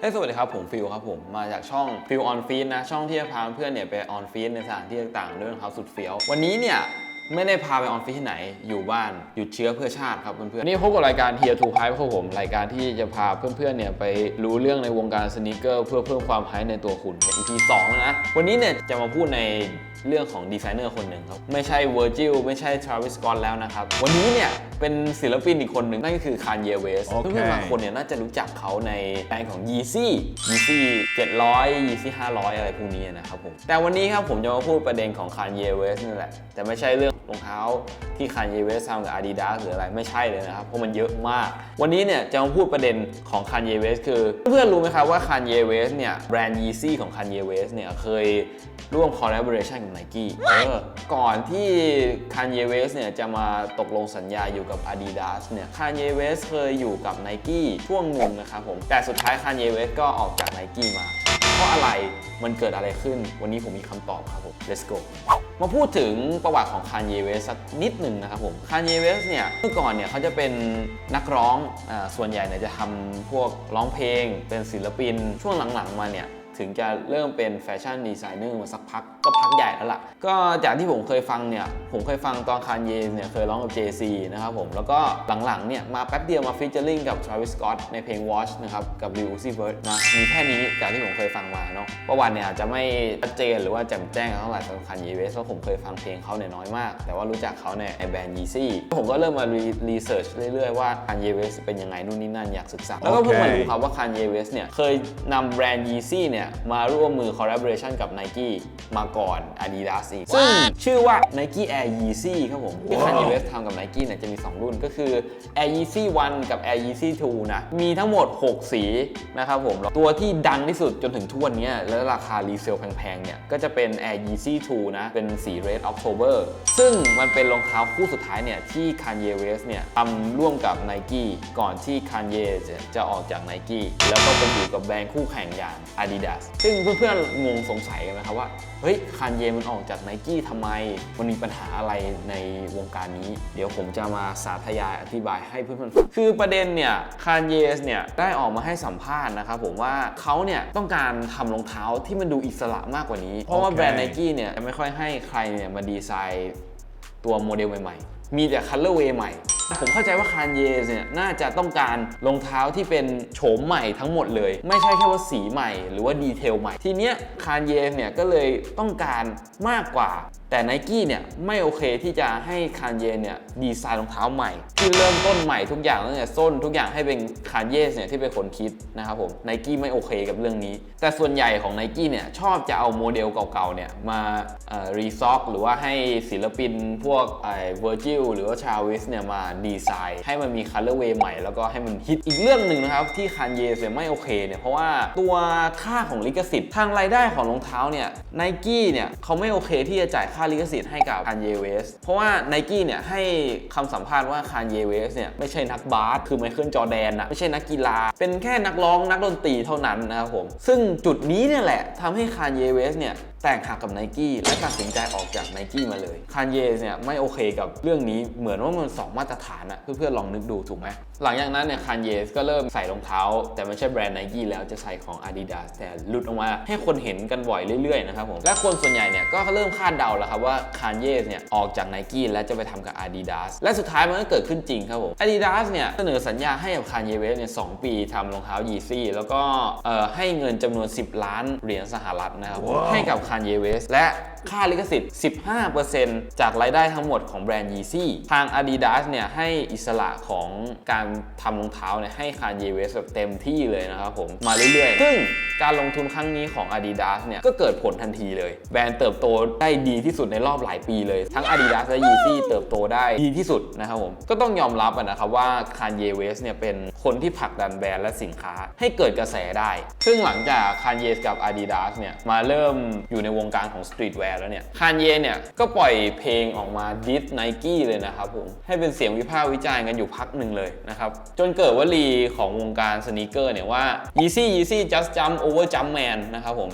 เฮ้ยสวัสดีครับ ผมฟิลครับผม มาจากช่องฟิลออนฟีดนะ ช่องที่จะพาเพื่อนเนี่ยไปออนฟีดในสถานที่ต่างๆ เรื่องเขาสุดเฟี้ยว วันนี้เนี่ย ไม่ได้พาไปออนฟีดที่ไหน อยู่บ้านหยุดเชื้อเพื่อชาติครับเพื่อนๆวันนี่พบกับรายการ Here to Hype ครับผม รายการที่จะพาเพื่อนๆเนี่ยไปรู้เรื่องในวงการสน e เกอร์เพื่อเพิ่มความไฮในตัวคุณ EP 2แล้วนะ วันนี้เนี่ยจะมาพูดใน เรื่องของดีไซเนอร์คนหนึ่งครับ ไม่ใช่ Virgil ไม่ใช่ Travis Scott แล้วนะครับ วันนี้เนี่ย เป็นศิลปินอีกคนหนึ่งนั่นก็คือ Kanye West โอเคเพื่อนๆบางคนเนี่ยน่าจะรู้จักเขาในแบรนด์ของ Yeezy Yeezy 700 Yeezy 500 อะไรพวกนี้นะครับผม แต่วันนี้ครับผมจะมาพูดประเด็นของ Kanye West นี่แหละ แต่ไม่ใช่เรื่องรองเท้าที่ Kanye West ทำกับ Adidas หรืออะไรไม่ใช่เลยนะครับ เพราะมันเยอะมาก วันนี้เนี่ยจะมาพูดประเด็นของ Kanye West คือ เพื่อนๆรู้ไหมครับว่า Kanye West เนี่ยแบรนด์ Yeezy ของ Kanye West เนี่ยเคยร่วม collaboration กับ Nike เออก่อนที่ Kanye West เนี่ยจะมาตกลงสัญญาอยู่กับ Adidas เนี่ย Kanye West เคยอยู่กับ Nike ช่วงหนึ่งนะครับผม แต่สุดท้าย Kanye West ก็ออกจาก Nike มา เพราะอะไรมันเกิดอะไรขึ้น วันนี้ผมมีคำตอบครับผม let's go มาพูดถึงประวัติของ Kanye West สักนิดหนึ่งนะครับผม Kanye West เนี่ยเมื่อก่อนเนี่ยเขาจะเป็นนักร้องอาส่วนใหญ่เนี่ยจะทำพวกร้องเพลงเป็นศิลปินช่วงหลังๆมาเนี่ย ถึงจะเริ่มเป็นแฟชั่นดีไซเนอร์มาสักพักก็พักใหญ่แล้วล่ะ ก็จากที่ผมเคยฟังเนี่ยผมเคยฟังตอนคานเยเนี่ยเคยร้องกับ JC นะครับผม แล้วก็หลังๆเนี่ยมาแป๊บเดียวมาฟีเจอริงกับ Travis Scott ในเพลง Watch นะครับ กับ Lil Uzi Vert นะ มีแค่นี้จากที่ผมเคยฟังมาเนาะประวัติเนี่ยอาจจะไม่ชัดเจนหรือว่าแจ่มแจ้งเท่าไหร่สำหรับคานเยเวสเพราะผมเคยฟังเพลงเขาเนี่ยน้อยมาก แต่ว่ารู้จักเขาในแบรนด์ Yeezy ผมก็เริ่มมารีเสิร์ชเรื่อยๆว่าคานเยเวสเป็นยังไงนู่นนี่นั่นอยากศึกษาแล้วก็เพิ่งมารู้ครับว่า Kanye West เนี่ยเคยนำแบรนด์ Yeezy เนี่ยมาร่วมมือ collaboration กับ Nike มาก่อน Adidas อีกซึ่งชื่อว่า Nike Air Yeezy ครับผมที่ Kanye West ทำกับ Nike เนี่ยจะมี 2 รุ่นก็คือ Air Yeezy 1 กับ Air Yeezy 2 นะ มีทั้งหมด 6 สีนะครับผม ตัวที่ดังที่สุดจนถึงทุกวันเนี้ยแล้วราคารีเซลแพงๆ เนี่ย ก็จะเป็น Air Yeezy 2 นะ เป็นสี Red October ซึ่งมันเป็นรองเท้าคู่สุดท้ายเนี่ยที่ Kanye West เนี่ยทำร่วมกับ Nike ก่อนที่ Kanye จะจะออกจาก Nike แล้วก็ไปอยู่กับแบรนด์คู่แข่งอย่าง Adidas ซึ่งเพื่อนๆงงสงสัยกันนะครับว่าเฮ้ย Kanye มันออกจาก Nike ทำไม มันมีปัญหาอะไรในวงการนี้ เดี๋ยวผมจะมาสาธยายอธิบายให้เพื่อนๆฟังคือประเด็นเนี่ย Kanye เนี่ยได้ออกมาให้สัมภาษณ์นะครับผมว่าเขาเนี่ยต้องการทำรองเท้าที่มันดูอิสระมากกว่านี้ เพราะว่าโอเคแบรนด์ Nike เนี่ยจะไม่ค่อยให้ใครเนี่ยมาดีไซน์ตัวโมเดลใหม่ๆ มีแต่คัลเลอร์เวย์ใหม่ ผมเข้าใจว่าคานเยสเนี่ยน่าจะต้องการรองเท้าที่เป็นโฉมใหม่ทั้งหมดเลย ไม่ใช่แค่ว่าสีใหม่ หรือว่าดีเทลใหม่ ทีเนี้ยคานเยสเนี่ยก็เลยต้องการมากกว่า แต่ไนกี้เนี่ยไม่โอเคที่จะให้คานเยเนี่ยดีไซน์รองเท้าใหม่ ที่เริ่มต้นใหม่ทุกอย่างตั้งแต่ส้นทุกอย่างให้เป็นคานเยสเนี่ยที่เป็นคนคิดนะครับผมไนกี้ไม่โอเคกับเรื่องนี้ แต่ส่วนใหญ่ของไนกี้เนี่ยชอบจะเอาโมเดลเก่าๆเนี่ยมารีซ็อกหรือว่าให้ศิลปินพวกไอ้เวอร์จิลหรือว่าชาวิสเนี่ยมาดีไซน์ ให้มันมีคัลเลอร์เวย์ใหม่แล้วก็ให้มันฮิตอีกเรื่องหนึ่งนะครับ ที่คานเยเนี่ยไม่โอเคเนี่ย เพราะว่าตัวค่าของลิขสิทธิ์ทางรายได้ของรองเท้าเนี่ยไนกี้เนี่ยเขาไม่โอเคที่จะจ่ายค่าลิขสิทธิ์ให้กับคานเยเวสเพราะว่าไนกี้เนี่ยให้คำสัมภาษณ์ว่าคานเยเวสเนี่ยไม่ใช่นักบาสคือไมเคิลจอแดนนะไม่ใช่นักกีฬา เป็นแค่นักร้องนักดนตรีเท่านั้นนะครับผมซึ่งจุดนี้เนี่ยแหละทำให้คานเยเวสเนี่ย แตกหักกับไนกี้และตัดสินใจออกจากไนกี้มาเลยคานเยเนี่ยไม่โอเคกับเรื่องนี้เหมือนว่ามันสองมาตรฐานอะเพื่อนๆลองนึกดูถูกไหมหลังจากนั้นเนี่ยคานเยสก็เริ่มใส่รองเท้า แต่ไม่ใช่แบรนด์ไนกี้แล้วจะใส่ของ Adidas แต่หลุดออกมาให้คนเห็นกันบ่อยเรื่อยๆนะครับผมและคนส่วนใหญ่เนี่ยก็เริ่มคาดเดาแล้วครับว่าคานเยสเนี่ยออกจากไนกี้และจะไปทำกับ Adidas และสุดท้ายมันก็เกิดขึ้นจริงครับผม Adidas เนี่ยเสนอสัญญาให้กับคานเยเวสเนี่ยสองปีทำรองเท้า Yeezy แล้วก็เอ่อให้เงินจำนวน 10 ล้านเหรียญสหรัฐนะครับผมว้าวให้กับคานานเยเวส และ ค่าลิขสิทธิ์ 15%จากรายได้ทั้งหมดของแบรนด์ Yeezy ทาง Adidas เนี่ยให้อิสระของการทำรองเท้าเนี่ยให้คานเยเวสแบบเต็มที่เลยนะครับผม มาเรื่อยๆ ซึ่งการลงทุนครั้งนี้ของ Adidas เนี่ยก็เกิดผลทันทีเลย แบรนด์เติบโตได้ดีที่สุดในรอบหลายปีเลย ทั้ง Adidas และ Yeezy เติบโตได้ดีที่สุดนะครับผม ก็ต้องยอมรับนะครับว่า Kanye West เนี่ยเป็นคนที่ผลักดันแบรนด์และสินค้าให้เกิดกระแสได้ ซึ่งหลังจาก Kanye กับ Adidas เนี่ยมาเริ่มอยู่ในวงการของสตรีทแวร์แล้วเนี่ย Kanye เนี่ยก็ปล่อยเพลงออกมาดิสไนกี้เลยนะครับผมให้เป็นเสียงวิพากษ์วิจารณ์กันอยู่พักหนึ่งเลยนะครับ จนเกิดวลีของวงการสนีกเกอร์เนี่ยว่า Yeezy Yeezy just jump over jump man นะครับผม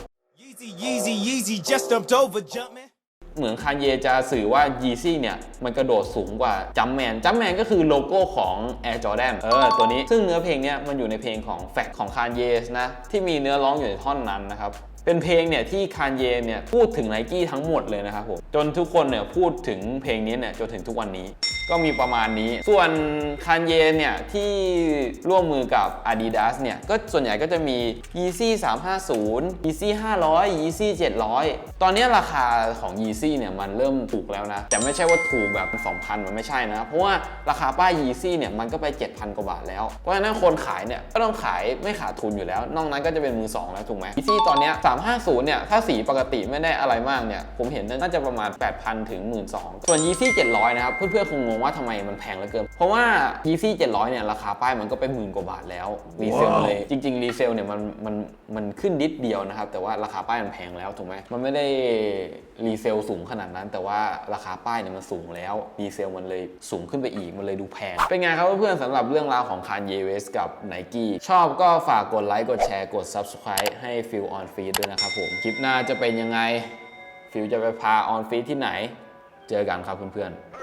Yeezy, Yeezy, Yeezy, just jumped over, jumpman. เหมือนคานเยจะสื่อว่า Yeezy เนี่ย มันกระโดดสูงกว่าจัมแมนจัมแมนก็คือโลโก้ของ Air Jordan เออ ตัวนี้ซึ่งเนื้อเพลงเนี่ย มันอยู่ในเพลงของ Fact ของคานเยนะ ที่มีเนื้อร้องอยู่ในท่อนนั้นนะครับ เป็นเพลงเนี่ยที่คานเยเนี่ยพูดถึงไนกี้ทั้งหมดเลยนะครับผมจนทุกคนเนี่ยพูดถึงเพลงนี้เนี่ยจนถึงทุกวันนี้ ก็มีประมาณนี้ ส่วนคานเยเนี่ยที่ร่วมมือกับ Adidas เนี่ย ก็ส่วนใหญ่ก็จะมี Yeezy 350 Yeezy 500 Yeezy 700 ตอนนี้ราคาของ Yeezy เนี่ยมันเริ่มถูกแล้วนะ แต่ไม่ใช่ว่าถูกแบบ 2,000 มันไม่ใช่นะ เพราะว่าราคาป้าย Yeezy เนี่ยมันก็ไป 7,000 กว่าบาทแล้ว เพราะฉะนั้นคนขายเนี่ยก็ต้องขายไม่ขาดทุนอยู่แล้ว นอกนั้นก็จะเป็นมือสองแล้วถูกไหม Yeezy ตอนนี้350 เนี่ยถ้าสีปกติไม่ได้อะไรมากเนี่ยผมเห็นน่าจะประมาณ 8,000 ถึง 12,000 ส่วน Yeezy 700 นะครับเพื่อนๆคงงงว่าทำไมมันแพงเหลือเกิน เพราะว่า Yeezy 700 เนี่ย ราคาป้ายมันก็ไปหมื่นกว่าบาทแล้ว รีเซลเลย จริง ๆ รีเซลเนี่ยมันมันมันขึ้นนิดเดียวนะครับ แต่ว่าราคาป้ายมันแพงแล้วถูกไหมมันไม่ได้รีเซลสูงขนาดนั้น แต่ว่าราคาป้ายเนี่ยมันสูงแล้วรีเซลมันเลยสูงขึ้นไปอีกมันเลยดูแพง เป็นไงครับเพื่อนๆสำหรับเรื่องราวของคานเยเวสกับ n i กี้ชอบก็ฝากกดไลค์กดแชร์กด Subscribe ให้ Feel on Feed ด้วยนะครับผมคลิปหน้าจะเป็นยังไงฟิลจะไปพาออนฟีดที่ไหน เจอกันครับเพื่อนๆ